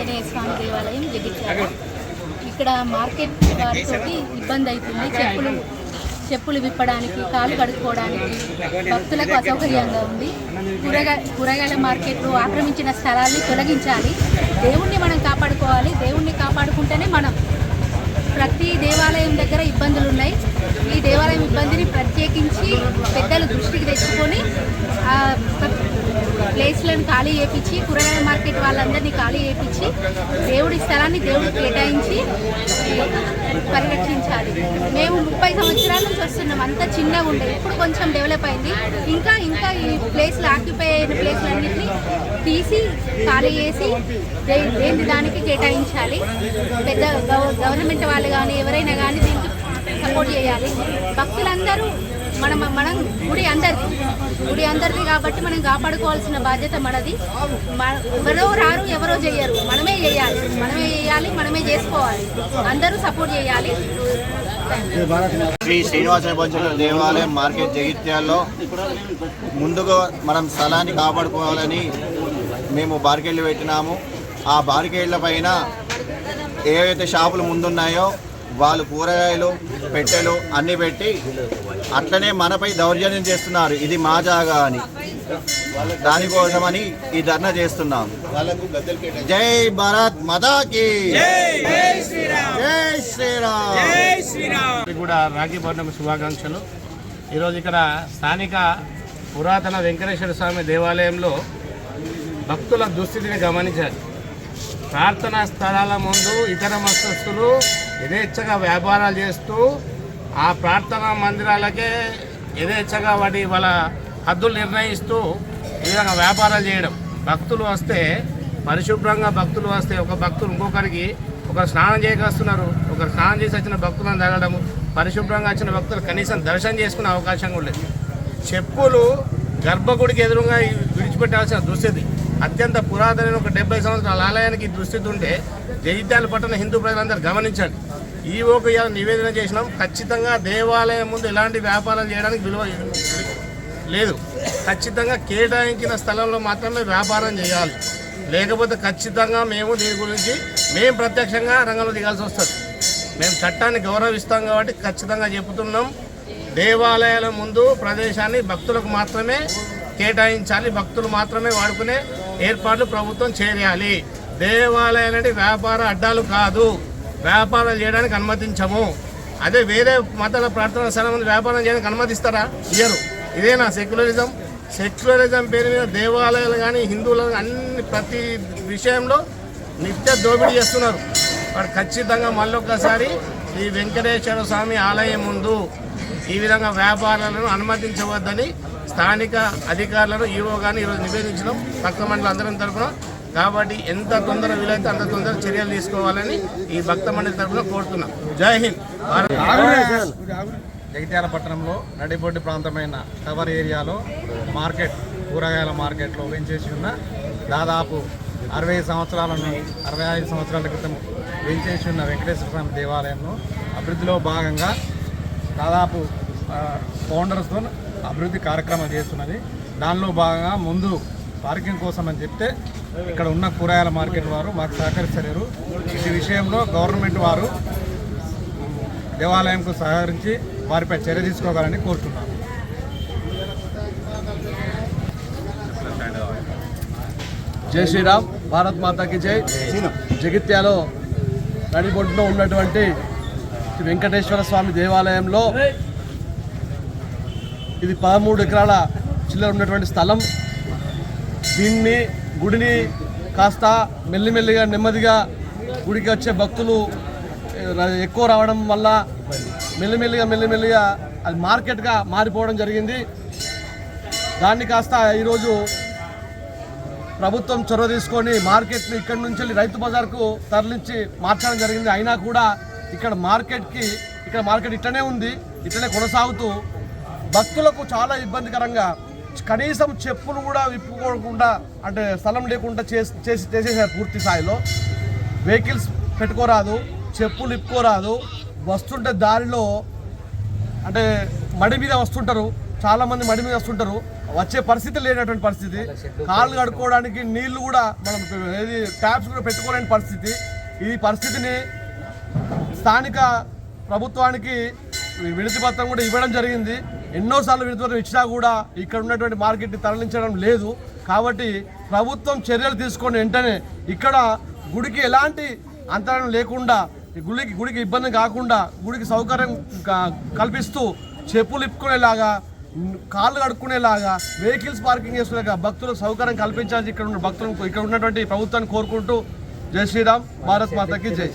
ఆంజనేయ స్వామి దేవాలయం జగిత్యాల ఇక్కడ మార్కెట్ వారితో ఇబ్బంది అవుతుంది చెప్పులు చెప్పులు విప్పడానికి కాలు కడుక్కోవడానికి భక్తులకు అసౌకర్యంగా ఉంది. కూరగా కూరగాయల మార్కెట్లు ఆక్రమించిన స్థలాల్ని తొలగించాలి. దేవుణ్ణి మనం కాపాడుకోవాలి. దేవుణ్ణి కాపాడుకుంటేనే మనం ప్రతి దేవాలయం దగ్గర ఇబ్బందులు ఉన్నాయి ఈ దేవాలయం ఇబ్బందిని ప్రత్యేకించి పెద్దలు దృష్టికి తెచ్చుకొని ఆ ప్లేస్లను ఖాళీ చేయించి కూరగాయల మార్కెట్ వాళ్ళందరినీ ఖాళీ చేయించి దేవుడి స్థలాన్ని దేవుడికి కేటాయించి పరిరక్షించాలి. మేము ముప్పై సంవత్సరాల నుంచి వస్తున్నాం. అంత చిన్నగా ఉండేది. ఇప్పుడు కొంచెం డెవలప్ అయింది. ఇంకా ఇంకా ఈ ప్లేస్లు ఆక్యుపై అయిన ప్లేస్లన్నింటినీ తీసి ఖాళీ చేసి దేని దానికి కేటాయించాలి. పెద్ద గవర్నమెంట్ వాళ్ళు కానీ ఎవరైనా కానీ దీనికి సపోర్ట్ చేయాలి. భక్తులందరూ మనం మనం గుడి అందరిది. గుడి అందరిది కాబట్టి మనం కాపాడుకోవాల్సిన బాధ్యత మనది. ఎవరో రారు ఎవరో చెయ్యరు. మనమే చేయాలి మనమే చేయాలి మనమే చేసుకోవాలి. అందరూ సపోర్ట్ చేయాలి శ్రీ శ్రీనివాస పంచుల దేవాలయం మార్కెట్ జగిత్యాల్లో ముందుగా మనం స్థలాన్ని కాపాడుకోవాలని మేము బార్కెళ్ళు పెట్టినాము. ఆ బార్కెళ్ళ పైన ఏవైతే షాపులు ముందున్నాయో వాళ్ళు కూరగాయలు పెట్టెలు అన్నీ పెట్టి అట్లనే మనపై దౌర్జన్యం చేస్తున్నారు. ఇది మా జాగా అని. దానికోసమని ఈ ధర్నా చేస్తున్నాం. జై భారత్ మదాకి జై శ్రీరామ్. కూడా రాఖీ పౌర్ణమి శుభాకాంక్షలు. ఈరోజు ఇక్కడ స్థానిక పురాతన వెంకటేశ్వర స్వామి దేవాలయంలో భక్తుల దుస్థితిని గమనించారు. ప్రార్థనా స్థలాల ముందు ఇతర మస్తస్తులు యథేచ్ఛగా వ్యాపారాలు చేస్తూ ఆ ప్రార్థనా మందిరాలకే యథేచ్ఛగా వాటి వాళ్ళ హద్దులు నిర్ణయిస్తూ ఈ విధంగా వ్యాపారాలు చేయడం. భక్తులు వస్తే పరిశుభ్రంగా భక్తులు వస్తే ఒక భక్తులు ఇంకొకరికి ఒకరు స్నానం చేయక వస్తున్నారు ఒకరు స్నానం చేసి వచ్చిన భక్తులను తగలడం పరిశుభ్రంగా వచ్చిన భక్తులు కనీసం దర్శనం చేసుకునే అవకాశం కూడా లేదు. చెప్పులు గర్భగుడికి ఎదురుగా విడిచిపెట్టాల్సిన దుస్థితి. అత్యంత పురాతనమైన ఒక డెబ్బై సంవత్సరాల ఆలయానికి దుస్థితి ఉంటే జగిత్యాల పట్టణ హిందూ ప్రజలందరూ గమనించండి. ఈ ఒక నివేదన చేసినాం. ఖచ్చితంగా దేవాలయం ముందు ఎలాంటి వ్యాపారాలు చేయడానికి విలువ లేదు. ఖచ్చితంగా కేటాయించిన స్థలంలో మాత్రమే వ్యాపారం చేయాలి. లేకపోతే ఖచ్చితంగా మేము దీని గురించి మేము ప్రత్యక్షంగా రంగంలో దిగాల్సి వస్తుంది. మేము చట్టాన్ని గౌరవిస్తాం కాబట్టి ఖచ్చితంగా చెబుతున్నాం. దేవాలయాల ముందు ప్రదేశాన్ని భక్తులకు మాత్రమే కేటాయించాలి. భక్తులు మాత్రమే వాడుకునే ఏర్పాట్లు ప్రభుత్వం చేయాలి. దేవాలయాలంటే వ్యాపార అడ్డాలు కాదు. వ్యాపారాలు చేయడానికి అనుమతించము. అదే వేరే మతాల ప్రార్థన స్థలం వ్యాపారం చేయడానికి అనుమతిస్తారా? ఇయ్యరు. ఇదేనా సెక్యులరిజం? సెక్యులరిజం పేరు మీద దేవాలయాలు కానీ హిందువులు అన్ని ప్రతి విషయంలో నిత్య దోపిడీ చేస్తున్నారు. వాడు ఖచ్చితంగా మళ్ళొక్కసారి ఈ వెంకటేశ్వర స్వామి ఆలయం ముందు ఈ విధంగా వ్యాపారాలను అనుమతించవద్దని స్థానిక అధికారులను ఈవో కానీ ఈరోజు నివేదించడం పక్క మండలి అందరం తరఫున కాబట్టి ఎంత తొందర వీలైతే అంత తొందర చర్యలు తీసుకోవాలని ఈ భక్త మండలి తరఫున కోరుతున్నాం. జై హింద్. జగిత్యాల పట్టణంలో నడిబొడ్డు ప్రాంతమైన టవర్ ఏరియాలో మార్కెట్ కూరగాయల మార్కెట్లో వేయించేసి ఉన్న దాదాపు అరవై సంవత్సరాల నుండి అరవై ఐదు సంవత్సరాల క్రితం వేంచేసి ఉన్న వెంకటేశ్వర స్వామి దేవాలయంలో అభివృద్ధిలో భాగంగా దాదాపు ఫౌండర్స్తో అభివృద్ధి కార్యక్రమం చేస్తున్నది. దానిలో భాగంగా ముందు పార్కింగ్ కోసం అని చెప్తే ఇక్కడ ఉన్న కూరగాయల మార్కెట్ వారు మాకు సహకరిస్తలేరు. ఈ విషయంలో గవర్నమెంట్ వారు దేవాలయంకు సహకరించి వారిపై చర్య తీసుకోవాలని కోరుతున్నాను జై శ్రీరామ్ భారత్ మాతాకి జై. జగిత్యాలో నడిబొడ్డులో ఉన్నటువంటి శ్రీ వెంకటేశ్వర స్వామి దేవాలయంలో ఇది పదమూడు ఎకరాల చిల్లర ఉన్నటువంటి స్థలం. దీన్ని గుడిని కాస్త మెల్లిమెల్లిగా నెమ్మదిగా గుడికి వచ్చే భక్తులు ఎక్కువ రావడం వల్ల మెల్లిమెల్లిగా మెల్లిమెల్లిగా అది మార్కెట్గా మారిపోవడం జరిగింది. దాన్ని కాస్త ఈరోజు ప్రభుత్వం చొరవ తీసుకొని మార్కెట్ని ఇక్కడి నుంచి వెళ్ళి రైతు బజార్కు తరలించి మార్చడం జరిగింది. అయినా కూడా ఇక్కడ మార్కెట్కి ఇక్కడ మార్కెట్ ఇట్లనే ఉంది ఇట్లనే కొనసాగుతూ భక్తులకు చాలా ఇబ్బందికరంగా కనీసం చెప్పులు కూడా విప్పుకోకుండా అంటే స్థలం లేకుండా చేసి చేసి చేసేసారు పూర్తి స్థాయిలో. వెహికల్స్ పెట్టుకోరాదు చెప్పులు ఇప్పుకోరాదు వస్తుంటే దారిలో అంటే మడి మీద వస్తుంటారు చాలామంది మడి మీద వస్తుంటారు. వచ్చే పరిస్థితి లేనటువంటి పరిస్థితి. కాళ్ళు కడుక్కోవడానికి నీళ్ళు కూడా మనం ఏది ట్యాప్స్ కూడా పెట్టుకోలేని పరిస్థితి. ఈ పరిస్థితిని స్థానిక ప్రభుత్వానికి వినతి పత్రం కూడా ఇవ్వడం జరిగింది. ఎన్నోసార్లు విడుదల ఇచ్చినా కూడా ఇక్కడ ఉన్నటువంటి మార్కెట్ని తరలించడం లేదు. కాబట్టి ప్రభుత్వం చర్యలు తీసుకొని వెంటనే ఇక్కడ గుడికి ఎలాంటి అంతరం లేకుండా ఈ గుడికి గుడికి ఇబ్బంది కాకుండా గుడికి సౌకర్యం క- కల్పిస్తూ చెప్పులు ఇప్పుకునేలాగా కాళ్ళు కడుక్కునేలాగా వెహికల్స్ పార్కింగ్ చేసుకునేలాగా భక్తులకు సౌకర్యం కల్పించాలని ఇక్కడ ఉన్న భక్తులకు ఇక్కడ ఉన్నటువంటి ప్రభుత్వాన్ని కోరుకుంటూ జై శ్రీరామ్ భారత్ మాతకి జై.